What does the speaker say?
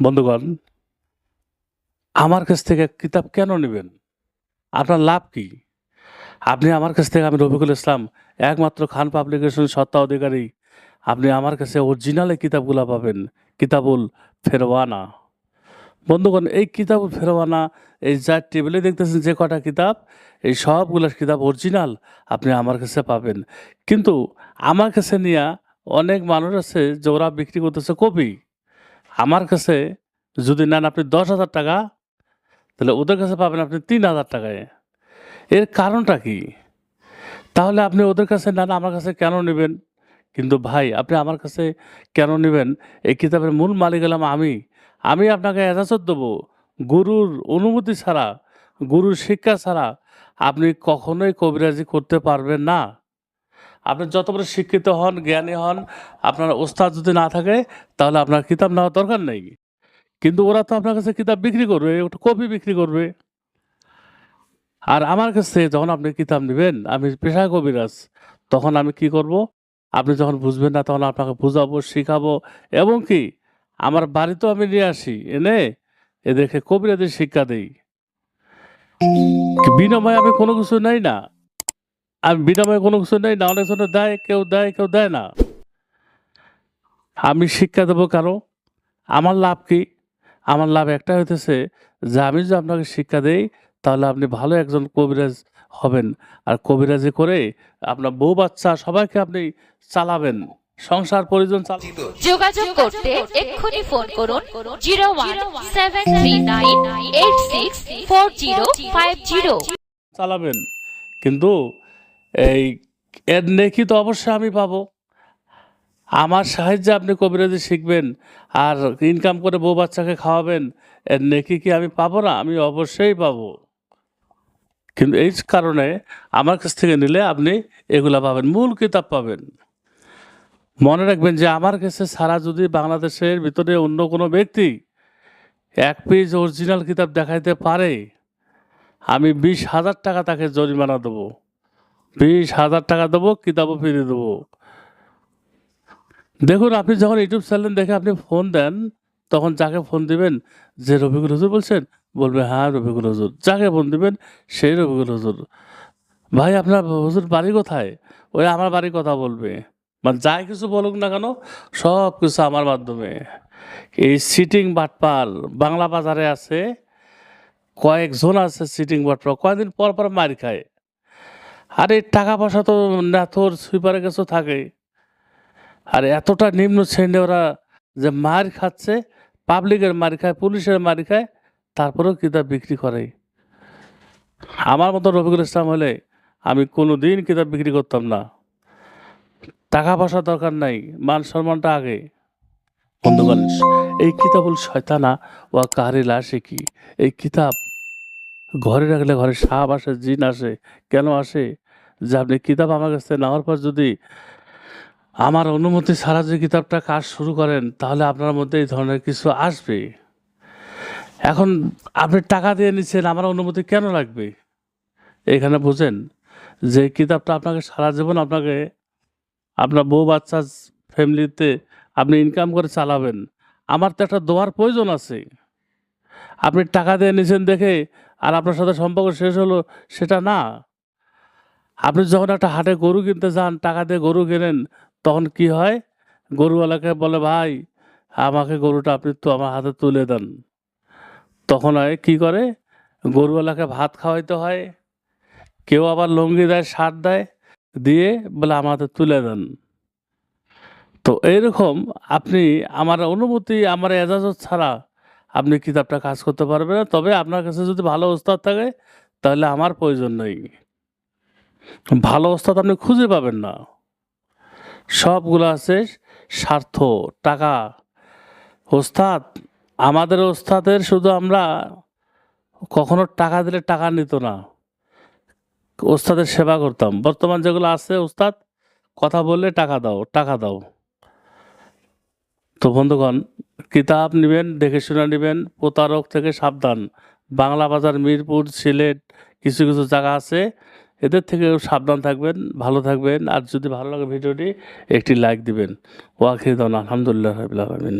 বন্ধুগণ, আমার কাছ থেকে কিতাব কেন নেবেন? আপনার লাভ কি? আপনি আমার কাছ থেকে, আমি রফিকুল ইসলাম, একমাত্র খান পাবলিকেশন সত্তা অধিকারী, আপনি আমার কাছে অরিজিনাল কিতাবগুলো পাবেন, কিতাবুল ফেরওয়ানা। বন্ধুগণ, এই কিতাবুল ফেরওয়ানা, এই যা টেবিলে দেখতেছেন যে কটা কিতাব, এই সবগুলো কিতাব অরিজিনাল আপনি আমার কাছে পাবেন। কিন্তু আমার কাছে নিয়ে অনেক মানুষ আছে যে ওরা বিক্রি করতেছে কপি। আমার কাছে যদি নেন আপনি দশ হাজার টাকা, তাহলে ওদের কাছে পাবেন আপনি তিন হাজার টাকায়। এর কারণটা কি? তাহলে আপনি ওদের কাছে নেন, আমার কাছে কেন নেবেন? কিন্তু ভাই, আপনি আমার কাছে কেন নেবেন? এই কিতাবের মূল মালিক হলাম আমি। আমি আপনাকে এজাজত দেবো। গুরুর অনুমতি ছাড়া, গুরুর শিক্ষা ছাড়া আপনি কখনোই কবিরাজি করতে পারবেন না। আপনি যত বড় শিক্ষিত হন, জ্ঞানী হন, আপনার ওস্তাদ যদি না থাকে, তাহলে আপনার কিতাব নেওয়ার দরকার নেই। কিন্তু ওরা তো আপনার কাছে কিতাব বিক্রি করবে ওটা কপি বিক্রি করবে। আর আমার কাছে যখন আপনি কিতাব নেবেন, আমি পেশা কবিরাজ, তখন আমি কি করব? আপনি যখন বুঝবেন না, তখন আপনাকে বুঝাবো, শিখাবো। এবং কি, আমার বাড়িতেও আমি নিয়ে আসি, এনে এদেরকে কবিরাজের শিক্ষা দেই। বিনিময়ে আমি কোনো কিছু নেই না। আমি বিনিময়ে কোনো কিছু নেই না অনেক জনে দেয় কেউ দেয় কেউ দেয় না। আমি শিক্ষা দেবো কারও? আমার লাভ কি? আমার লাভ একটা হইতেছে যে আমি যদি আপনাকে শিক্ষা দেই তাহলে আপনি ভালো একজন কবিরাজ হবেন। আর কবিরাজি করে আপনার বউ বাচ্চা সবাইকে আপনি চালাবেন। সংসার পরিজন যোগাযোগ করতে এক্ষুনি ফোন করুন zero one seven three nine eight six four zero five zero. চালাবেন। কিন্তু এই এর নেকি তো অবশ্যই আমি পাবো। আমার সাহায্যে আপনি কবিরাজি শিখবেন আর ইনকাম করে বউ বাচ্চাকে খাওয়াবেন, এর নেকি কি আমি পাবো না? আমি অবশ্যই পাবো। কিন্তু এই কারণে আমার কাছ থেকে নিলে আপনি এগুলা পাবেন, মূল কিতাব পাবেন। মনে রাখবেন যে আমার কাছে সারা যদি বাংলাদেশের ভিতরে অন্য কোনো ব্যক্তি এক পেজ অরিজিনাল কিতাব দেখাইতে পারে, আমি বিশ হাজার টাকা তাকে জরিমানা দেবো। বিশ হাজার টাকা দেবো, কিতাবও ফিরিয়ে দেবো। দেখুন, আপনি যখন ইউটিউব চ্যানেল দেখে আপনি ফোন দেন, তখন যাকে ফোন দিবেন, যে রফিকুল হুজুর বলছেন, বলবে হ্যাঁ রফিকুল হজুর। যাকে ফোন দিবেন, সেই রফিকুল হুজুর। ভাই, আপনার হুজুর বাড়ি কোথায়? ওই আমার বাড়ির কথা বলবে। মানে যাই কিছু বলুক না কেন, সব কিছু আমার মাধ্যমে। এই সিটিং বাটপাল, বাংলা বাজারে আছে, কয়েকজন আছে সিটিং বাটপাল, কয়েকদিন পর পর মার খায়। আর টাকা পয়সা তো নাথর সুইপারে কিছু থাকে আর এতটা নিম্ন শ্রেণি ওরা যে মার খাচ্ছে, পাবলিকের মার খায়, পুলিশের মার খায়, তারপরেও কিতাব বিক্রি করে? আমার মতো রফিকুল ইসলাম হলে আমি কোনো দিন কিতাব বিক্রি করতাম না। টাকা পয়সা দরকার নাই, মান সম্মানটা আগে। বন্ধুগণ এই কিতাবুল শয়তানা ও কাহারিলা শিখি এই কিতাব ঘরে রাখলে ঘরে সাপ আসে, জিন আসে, কেন আসে? যে আপনি কিতাব আমার কাছে নেওয়ার পর যদি আমার অনুমতি ছাড়া যে কিতাবটা কাজ শুরু করেন, তাহলে আপনার মধ্যে এই ধরনের কিছু আসবে। এখন আপনি টাকা দিয়ে নিচ্ছেন, আমার অনুমতি কেন লাগবে? এখানে বুঝেন, যে কিতাবটা আপনাকে সারা জীবন আপনাকে, আপনার বউ বাচ্চা ফ্যামিলিতে আপনি ইনকাম করে চালাবেন, আমার তো একটা দোয়ার প্রয়োজন আছে। আপনি টাকা দিয়ে নিছেন দেখে আর আপনার সাথে সম্পর্ক শেষ হলো, সেটা না। আপনি যখন একটা হাটে গরু কিনতে যান, টাকা দিয়ে গরু কেনেন, তখন কি হয়? গরুওয়ালাকে বলে, ভাই, আমাকে গরুটা আপনি তো আমার হাতে তুলে দেন। তখন কি করে? গরুওয়ালাকে ভাত খাওয়াইতে হয়, কেউ আবার লুঙ্গি দেয় সার দেয়, দিয়ে বলে আমাদের তুলে দেন। তো এইরকম আপনি, আমার অনুমতি আমার এজাজত ছাড়া আপনি কিতাবটা কাজ করতে পারবেন না। তবে আপনার কাছে যদি ভালো ওস্তাদ থাকে, তাহলে আমার প্রয়োজন নেই। ভালো ওস্তাদ আপনি খুঁজে পাবেন না। সবগুলো আছে স্বার্থ, টাকা। ওস্তাদ, আমাদের ওস্তাদের শুধু আমরা কখনো টাকা দিলে টাকা নিত না। ওস্তাদের সেবা করতাম। বর্তমান যেগুলো আছে ওস্তাদ, কথা বললে টাকা দাও টাকা দাও। তো বন্ধুগণ, কিতাব নেবেন, দেখে শুনে নেবেন, প্রতারক থেকে সাবধান। বাংলা বাজার, মিরপুর, সিলেট, কিছু কিছু জায়গা আছে। এদের থেকে সাবধান থাকবেন, ভালো থাকবেন। আর যদি ভালো লাগে ভিডিওটি, একটি লাইক দিবেন। ওয়াকিদান আলহামদুলিল্লাহ আলমিন।